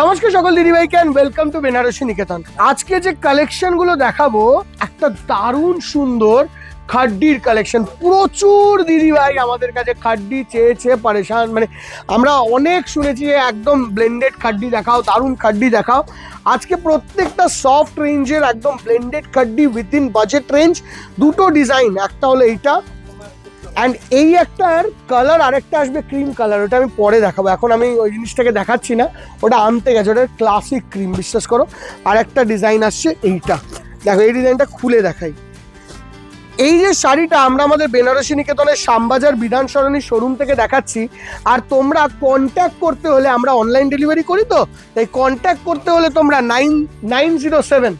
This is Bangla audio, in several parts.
নমস্কার সকল দিদিভাইকে can welcome to Benarasi Niketan. আজকে যে কালেকশনগুলো দেখাবো, একটা দারুণ সুন্দর খাড্ডির কালেকশন প্রচুর দিদিভাই আমাদের কাছে খাড্ডি চেয়েছে, পারেশান মানে আমরা অনেক শুনেছি একদম ব্লেন্ডেড খাড্ডি দেখাও, দারুণ খাড্ডি দেখাও। আজকে প্রত্যেকটা সফট রেঞ্জের একদম blended khaddi within budget range দুটো ডিজাইন একটা হলো এইটা অ্যান্ড এই একটার কালার আরেকটা আসবে ক্রিম কালার ওটা আমি পরে দেখাবো। এখন আমি ওই জিনিসটাকে দেখাচ্ছি না, ওটা আনতে গেছে, ওটা ক্লাসিক ক্রিম বিশ্বাস করো। আর একটা ডিজাইন আসছে এইটা। দেখো, এই ডিজাইনটা খুলে দেখাই। এই যে শাড়িটা আমরা আমাদের বেনারসি নিকেতনের শ্যামবাজার বিধান সরণী শোরুম থেকে দেখাচ্ছি, আর তোমরা কন্ট্যাক্ট করতে হলে, আমরা অনলাইন ডেলিভারি করি তো, তাই কন্ট্যাক্ট করতে হলে তোমরা nine nine zero seven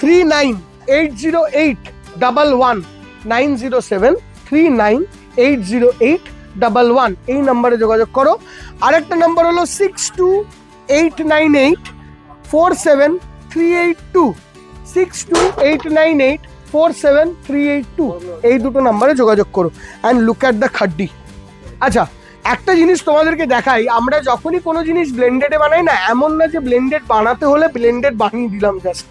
three nine eight zero eight double one nine zero seven three nine eight zero eight double one এই নাম্বারে যোগাযোগ করো। আরেকটা নাম্বার হলো six two eight nine eight four seven three eight two six two eight nine eight four seven three eight two এই দুটো নাম্বারে যোগাযোগ করো। And look at the khaddi আচ্ছা একটা জিনিস তোমাদেরকে দেখাই। আমরা যখনই কোনো জিনিস ব্লেন্ডেডে বানাই না, এমন না যে ব্লেন্ডেড বানাতে হলে ব্লেন্ডেড বানিয়ে দিলাম জাস্ট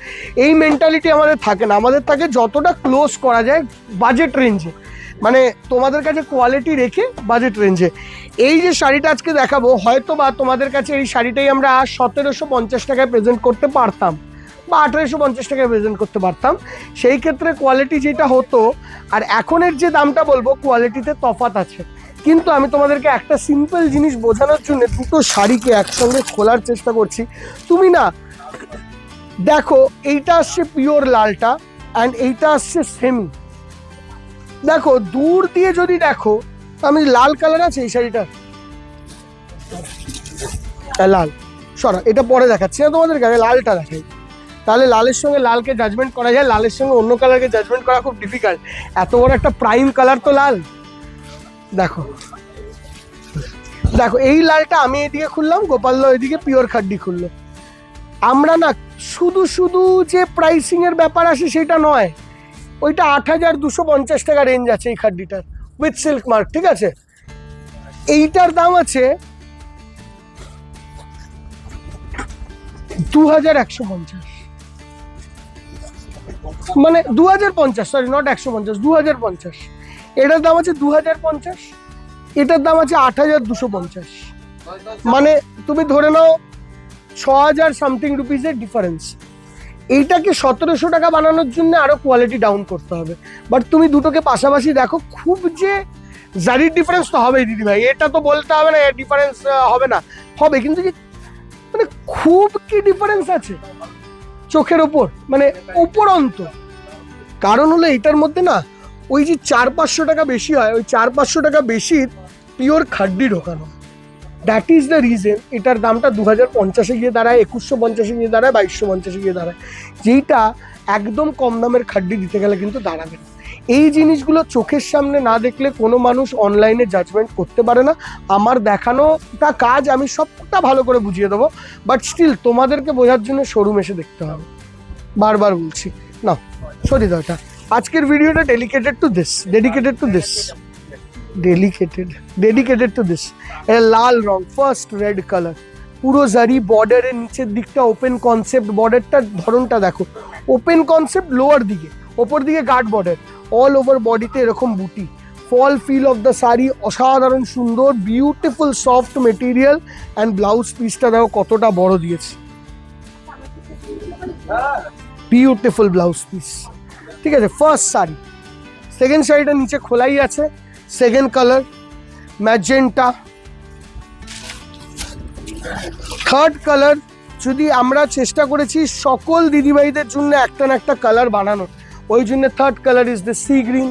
এই মেন্টালিটি আমাদের থাকে না। আমাদের থাকে যতটা ক্লোজ করা যায় বাজেট রেঞ্জে মানে তোমাদের কাছে কোয়ালিটি রেখে বাজেট রেঞ্জে এই যে শাড়িটা আজকে দেখাবো হয়তো বা তোমাদের কাছে এই শাড়িটাই আমরা সতেরোশো পঞ্চাশ টাকায় প্রেজেন্ট করতে পারতাম বা আঠেরোশো পঞ্চাশ টাকায় প্রেজেন্ট করতে পারতাম। সেই ক্ষেত্রে কোয়ালিটি যেটা হতো, আর এখনের যে দামটা বলব কোয়ালিটিতে তফাৎ আছে। কিন্তু আমি তোমাদেরকে একটা সিম্পল জিনিস বোঝানোর জন্য দুটো শাড়িকে একসঙ্গে খোলার চেষ্টা করছি। তুমি না, দেখো, এইটা আসছে পিওর লালটা অ্যান্ড এইটা আসছে সেমি দেখো, দূর দিয়ে যদি দেখো, আমি লাল কালার আছে এই শাড়িটা। লাল। সরা, এটা পরে দেখাচ্ছি না তোমাদের আগে লালটা দেখাই। তাহলে লালের সঙ্গে লালকে জাজমেন্ট করা যায়, লালের সঙ্গে অন্য কালারকে জাজমেন্ট করা খুব ডিফিকাল্ট এত বড় একটা প্রাইম কালার তো লাল। দেখো। দেখো, এই লালটা আমি এদিকে খুললাম গোপালদা এদিকে পিওর খাড্ডি খুললো। আমরা না শুধু শুধু যে প্রাইসিং এর ব্যাপার আসে সেটা নয় ওইটা আট হাজার দুশো পঞ্চাশ টাকা রেঞ্জ আছে এই খাড্ডিটার উইথ সিল্ক মার্ক ঠিক আছে? এইটার দাম আছে দু হাজার একশো পঞ্চাশ। মানে দু হাজার পঞ্চাশ সরি নট একশো পঞ্চাশ দু হাজার পঞ্চাশ। এটার দাম আছে দু হাজার পঞ্চাশ, এটার দাম আছে আট হাজার দুশো পঞ্চাশ। মানে তুমি ধরে নাও ছ হাজার সামথিং রুপিজের ডিফারেন্স এইটাকে সতেরোশো টাকা বানানোর জন্য আরও কোয়ালিটি ডাউন করতে হবে। বাট তুমি দুটোকে পাশাপাশি দেখো, খুব যে জারির ডিফারেন্স তো হবেই দিদি ভাই। এটা তো বলতে হবে না ডিফারেন্স হবে না। হবে, কিন্তু যে মানে খুব কি ডিফারেন্স আছে? চোখের ওপর মানে উপরন্ত কারণ হলো এটার মধ্যে না, ওই যে চার পাঁচশো টাকা বেশি হয়, ওই চার পাঁচশো টাকা বেশির পিওর খাড্ডি ঢোকানো। দ্যাট ইজ দ্য রিজন এটার দামটা দু হাজার পঞ্চাশে গিয়ে দাঁড়ায়, একুশশো পঞ্চাশে গিয়ে দাঁড়ায়, বাইশশো পঞ্চাশে গিয়ে দাঁড়ায়। যেইটা একদম কম দামের খাড্ডি দিতে গেলে কিন্তু দাঁড়াবে না। এই জিনিসগুলো চোখের সামনে না দেখলে কোনো মানুষ অনলাইনে জাজমেন্ট করতে পারে না। আমার দেখানোটা কাজ আমি সবটা ভালো করে বুঝিয়ে দেবো। বাট স্টিল তোমাদেরকে বোঝার জন্য শোরুম এসে দেখতে হবে। বারবার বলছি। না সরি দাদা আজকের ভিডিওটা dedicated to this dedicated to this delicated dedicated to this এ লাল রং ফার্স্ট রেড কালার পুরো জারি বর্ডারের নিচের দিকটা ওপেন কনসেপ্ট বর্ডারটার ধরনটা দেখো। ওপেন কনসেপ্ট লোয়ার দিকে। ওপর দিকে গার্ড বর্ডার অল ওভার বডিতে এরকম বুটি fall feel of the sari অসাধারণ সুন্দর beautiful soft material and blouse পিসটা দেখো কতটা বড় দিয়েছে। বিউটিফুল ব্লাউজ পিস ঠিক আছে ফার্স্ট শাড়ি সেকেন্ড শাড়িটা নিচে খোলাই আছে। Second colour magenta third colour যদি আমরা চেষ্টা করেছি সকল দিদিভাইদের জন্য একটা না একটা কালার বানানোর, ওই জন্য third colour is the sea green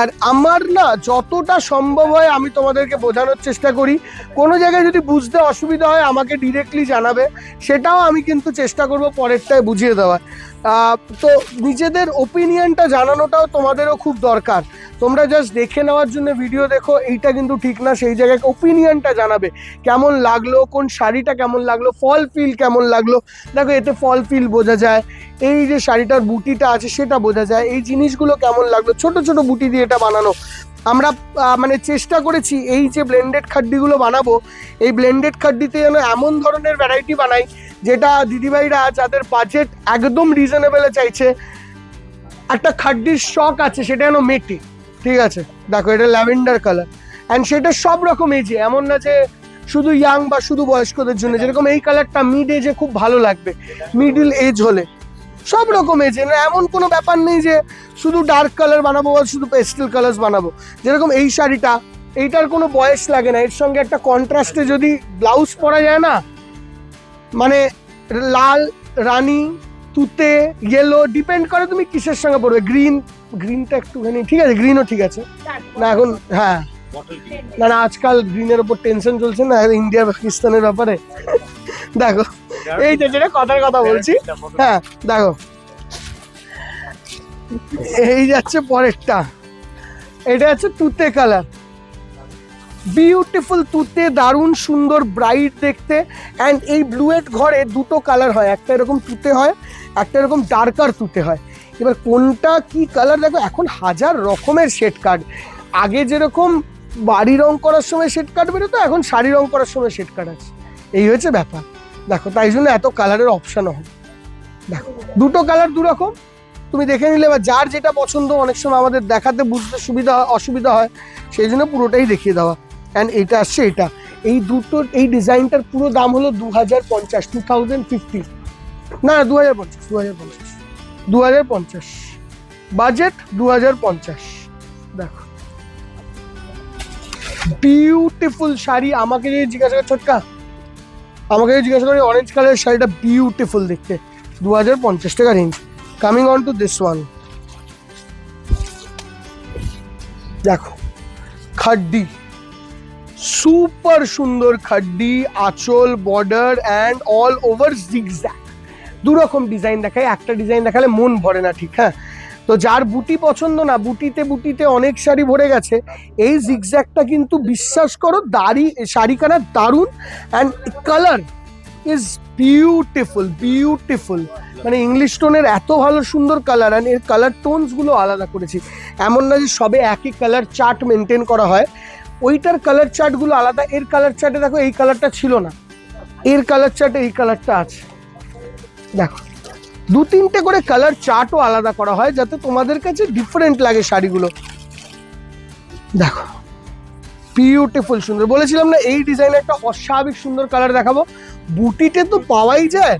আর আমার না যতটা সম্ভব হয় আমি তোমাদেরকে বোঝানোর চেষ্টা করি। কোনো জায়গায় যদি বুঝতে অসুবিধা হয় আমাকে ডিরেক্টলি জানাবে, সেটাও আমি কিন্তু চেষ্টা করব পরেরটায় বুঝিয়ে দেওয়ার। তো নিজেদের ওপিনিয়নটা জানানোটাও তোমাদেরও খুব দরকার। তোমরা জাস্ট দেখে নেওয়ার জন্য ভিডিও দেখো, এইটা কিন্তু ঠিক না, সেই জায়গায় ওপিনিয়নটা জানাবে। কেমন লাগল, কোন শাড়িটা কেমন লাগল ফল ফিল কেমন লাগল? দেখো, এতে ফল ফিল বোঝা যায়, এই যে শাড়িটার বুটিটা আছে সেটা বোঝা যায়, এই জিনিসগুলো কেমন লাগল, ছোট ছোট বুটি দিয়ে এটা বানানো। আমরা মানে চেষ্টা করেছি এই যে ব্লেন্ডেড খাড্ডিগুলো বানাবো, এই ব্লেন্ডেড খাড্ডিতে যেন এমন ধরনের ভ্যারাইটি বানাই যেটা দিদিভাইরা যাদের বাজেট একদম রিজনেবলে চাইছে, একটা খাড্ডির শখ আছে, সেটা যেন মেটে। ঠিক আছে? দেখো, এটা ল্যাভেন্ডার কালার অ্যান্ড সেটা সব রকম এজে এমন না যে শুধু ইয়াং বা শুধু বয়স্কদের জন্য, যেরকম এই কালারটা মিড এজে খুব ভালো লাগবে। মিডল এজ হলে। সব রকম এজে এমন কোনো ব্যাপার নেই যে শুধু ডার্ক কালার বানাবো বা শুধু পেস্টেল কালার বানাবো। যেরকম এই শাড়িটা, এইটার কোনো বয়স লাগে না। এর সঙ্গে একটা কন্ট্রাস্টে যদি ব্লাউজ পরা যায় না মানে লাল, রানী, তুতে ইয়েলো ডিপেন্ড করে তুমি কিসের সঙ্গে পড়বে। গ্রিন গ্রিনটা একটুখানি, ঠিক আছে? গ্রিনও ঠিক আছে। না, এখন হ্যাঁ। না না, আজকাল গ্রিনের উপর টেনশন চলছে না ইন্ডিয়া পাকিস্তানের ব্যাপারে। দেখো, এই যে যেটা কথার কথা বলছি হ্যাঁ দেখো। এই যাচ্ছে পরেরটা। এটা হচ্ছে তুতে কালার বিউটিফুল তুতে, দারুণ, সুন্দর ব্রাইট দেখতে। অ্যান্ড এই ব্লুয়েট ঘরে দুটো কালার হয়। একটা এরকম তুতে হয়, একটা এরকম ডার্কার তুতে হয়। এবার কোনটা কি কালার দেখো? এখন হাজার রকমের শেড কার্ড আগে যেরকম বাড়ি রং করার সময় শেড কার্ড বেরোতো, এখন শাড়ি রং করার সময় শেড কার্ড আছে। এই হয়েছে ব্যাপার। দেখো, তাই জন্য এত কালারের অপশানও হয়। দেখো, দুটো কালার দু রকম তুমি দেখে নিলে বা যার যেটা পছন্দ, অনেক সময় আমাদের দেখাতে বুঝতে সুবিধা, অসুবিধা হয়। সেই জন্য পুরোটাই দেখিয়ে দেওয়া। অ্যান্ড এটা আসছে এটা। এই দুটোর এই ডিজাইনটার পুরো দাম হলো দু হাজার পঞ্চাশ টু থাউজেন্ড ফিফটি না দু হাজার পঞ্চাশ দু হাজার পঞ্চাশ। দু হাজার পঞ্চাশ। বাজেট দু হাজার পঞ্চাশ। দেখো। বিউটিফুল শাড়ি। আমাকে যদি জিজ্ঞাসা করে, ছোটকা। আমাকে যদি জিজ্ঞাসা করে অরেঞ্জ কালারের শাড়িটা বিউটিফুল দেখতে। দু হাজার পঞ্চাশ টাকা range coming on to this one দেখো। খাড্ডি। সুপার সুন্দর খাড্ডি, আঁচল border and all over zigzag দু রকম ডিজাইন দেখায়, একটা ডিজাইন দেখালে মন ভরে না ঠিক হ্যাঁ? তো যার বুটি পছন্দ না, বুটিতে বুটিতে অনেক শাড়ি ভরে গেছে, এই জিগজ্যাকটা কিন্তু বিশ্বাস করো দাড়ি শাড়িখানা দারুণ and colour is beautiful beautiful মানে ইংলিশ টোনের এত ভালো সুন্দর কালার অ্যান্ড এর কালার টোনসগুলো আলাদা করেছি। এমন না যে সবে একই কালার চার্ট মেনটেন করা হয়। ওইটার কালার চার্টগুলো আলাদা, এর কালার চার্টে দেখো এই কালারটা ছিল না। এর কালার চার্টে এই কালারটা আছে। দেখো, দু তিনটে করে কালার চার্টও আলাদা করা হয় যাতে তোমাদের কাছে ডিফারেন্ট লাগে শাড়িগুলো। দেখো বিউটিফুল সুন্দর। বলেছিলাম না এই ডিজাইনে একটা অস্বাভাবিক সুন্দর কালার দেখাবো। বুটিতে তো পাওয়াই যায়।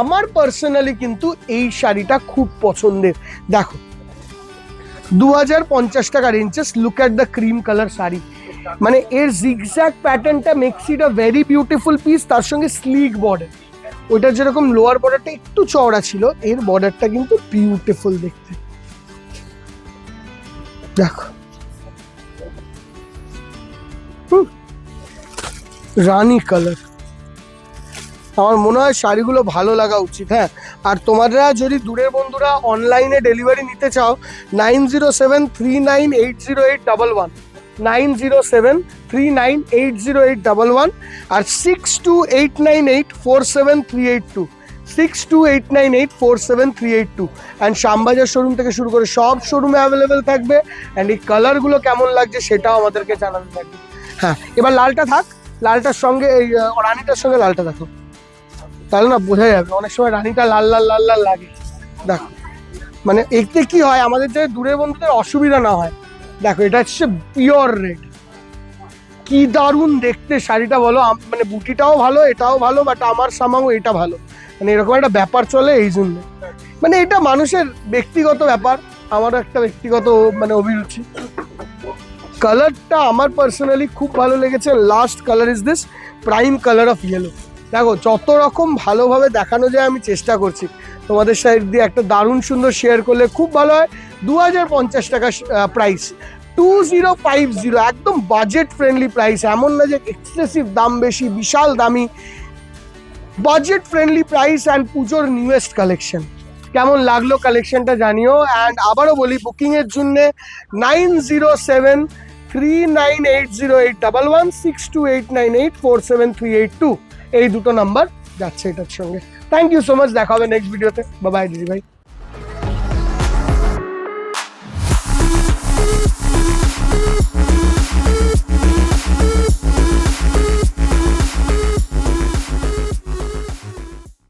আমার পার্সোনালি কিন্তু এই শাড়িটা খুব পছন্দের। দেখো দু হাজার পঞ্চাশ টাকা ranges look at the cream colour sari. মানে এর জিগজ্যাক প্যাটার্নটা makes it a very beautiful piece তার সঙ্গে স্লিক বর্ডার ওইটা যেরকম লোয়ার বর্ডারটা একটু চওড়া ছিল, এর বর্ডারটা কিন্তু বিউটিফুল দেখতে। দেখো। রানী কালার আমার মনে হয় শাড়িগুলো ভালো লাগা উচিত হ্যাঁ। আর তোমরা যদি দূরের বন্ধুরা অনলাইনে ডেলিভারি নিতে চাও nine zero seven three nine eight zero eight double one nine zero seven three nine eight zero eight double one R six two eight nine eight four seven three eight two six two eight nine eight four seven three eight two and Shyambazar showroom থেকে শুরু করে সব শোরুমে অ্যাভেলেবেল থাকবে। অ্যান্ড এই কালারগুলো কেমন লাগছে সেটাও আমাদেরকে জানাতে থাকবে হ্যাঁ এবার লালটা থাক। লালটার সঙ্গে এই রানীটার সঙ্গে লালটা দেখো। তাহলে না বোঝা যাবে, অনেক সময় রানীটা লাল লাল লাল লাল লাগে। দেখো মানে এতে কি হয়, আমাদের যে দূরে বন্ধুদের অসুবিধা না হয়। দেখো, এটা হচ্ছে পিওর রেড কি দারুণ দেখতে শাড়িটা বলো মানে বুটিটাও ভালো, এটাও ভালো বাট আমার সামাও এটা ভালো। মানে এরকম একটা ব্যাপার চলে এই জন্য। মানে এটা মানুষের ব্যক্তিগত ব্যাপার, আমারও একটা ব্যক্তিগত মানে অভিরুচি। কালারটা আমার পার্সোনালি খুব ভালো লেগেছে। Last colour is this prime colour of yellow দেখো, যত রকম ভালোভাবে দেখানো যায় আমি চেষ্টা করছি। তোমাদের সাইড দিয়ে একটা দারুণ সুন্দর শেয়ার করলে খুব ভালো হয়। দু হাজার পঞ্চাশ টাকা price two zero five zero একদম বাজেট ফ্রেন্ডলি প্রাইস এমন না যে এক্সেসিভ দাম বেশি, বিশাল দামি। বাজেট ফ্রেন্ডলি প্রাইস অ্যান্ড পুজোর নিউয়েস্ট কালেকশন কেমন লাগল কালেকশনটা জানিও। অ্যান্ড আবারও বলি বুকিংয়ের জন্য nine zero seven three nine eight zero eight double one six two eight nine eight four seven three eight two এই দুটো নাম্বার যাচ্ছে এটার সঙ্গে। থ্যাংক ইউ সো মাচ দেখা হবে নেক্সট ভিডিওতে বাবাই দিদি ভাই